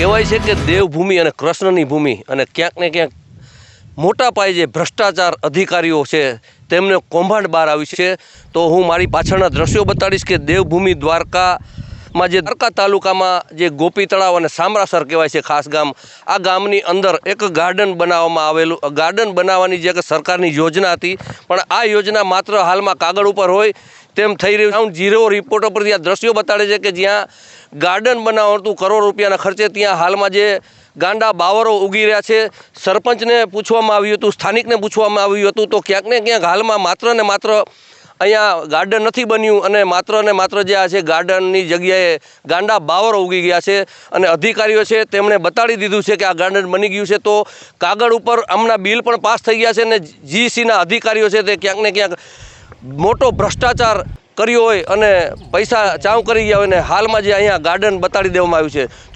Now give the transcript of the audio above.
કહેવાય છે કે દેવભૂમિ અને કૃષ્ણની ભૂમિ અને ક્યાંક ને ક્યાંક મોટા પાયે જે ભ્રષ્ટાચાર અધિકારીઓ છે, તેમને કૌભાંડ બહાર આવ્યું છે. તો હું મારી પાછળના દ્રશ્યો બતાડીશ કે દેવભૂમિ દ્વારકામાં જે દ્વારકા તાલુકામાં જે ગોપી તળાવ અને સામરાસર કહેવાય છે ખાસ ગામ, આ ગામની અંદર એક ગાર્ડન બનાવવામાં આવેલું ગાર્ડન બનાવવાની જે સરકારની યોજના હતી. પણ આ યોજના માત્ર હાલમાં કાગળ ઉપર હોય તેમ થઈ રહ્યું આમ ઝીરો રિપોર્ટ પર આ દ્રશ્યો બતાડે છે કે જ્યાં ગાર્ડન બનાવતું કરોડ રૂપિયાના ખર્ચે ત્યાં હાલમાં જે ગાંડા બાવરો ઉગી રહ્યા છે. સરપંચને પૂછવામાં આવ્યું હતું, સ્થાનિકને પૂછવામાં આવ્યું હતું. તો ક્યાંક ને ક્યાંક હાલમાં માત્ર ને માત્ર અહીંયા ગાર્ડન નથી બન્યું અને માત્ર ને માત્ર જે આ છે ગાર્ડનની જગ્યાએ ગાંડા બાવરો ઉગી ગયા છે અને અધિકારીઓ છે તેમણે બતાડી દીધું છે કે આ ગાર્ડન બની ગયું છે. તો કાગળ ઉપર હમણાં બિલ પણ પાસ થઈ ગયા છે અને જીસીના અધિકારીઓ છે તે ક્યાંક ને ક્યાંક મોટો ભ્રષ્ટાચાર કર્યો હોય અને પૈસા ચાવ કરી ગયા હોય અને હાલમાં જે અહીંયા ગાર્ડન બતાડી દેવામાં આવ્યું છે.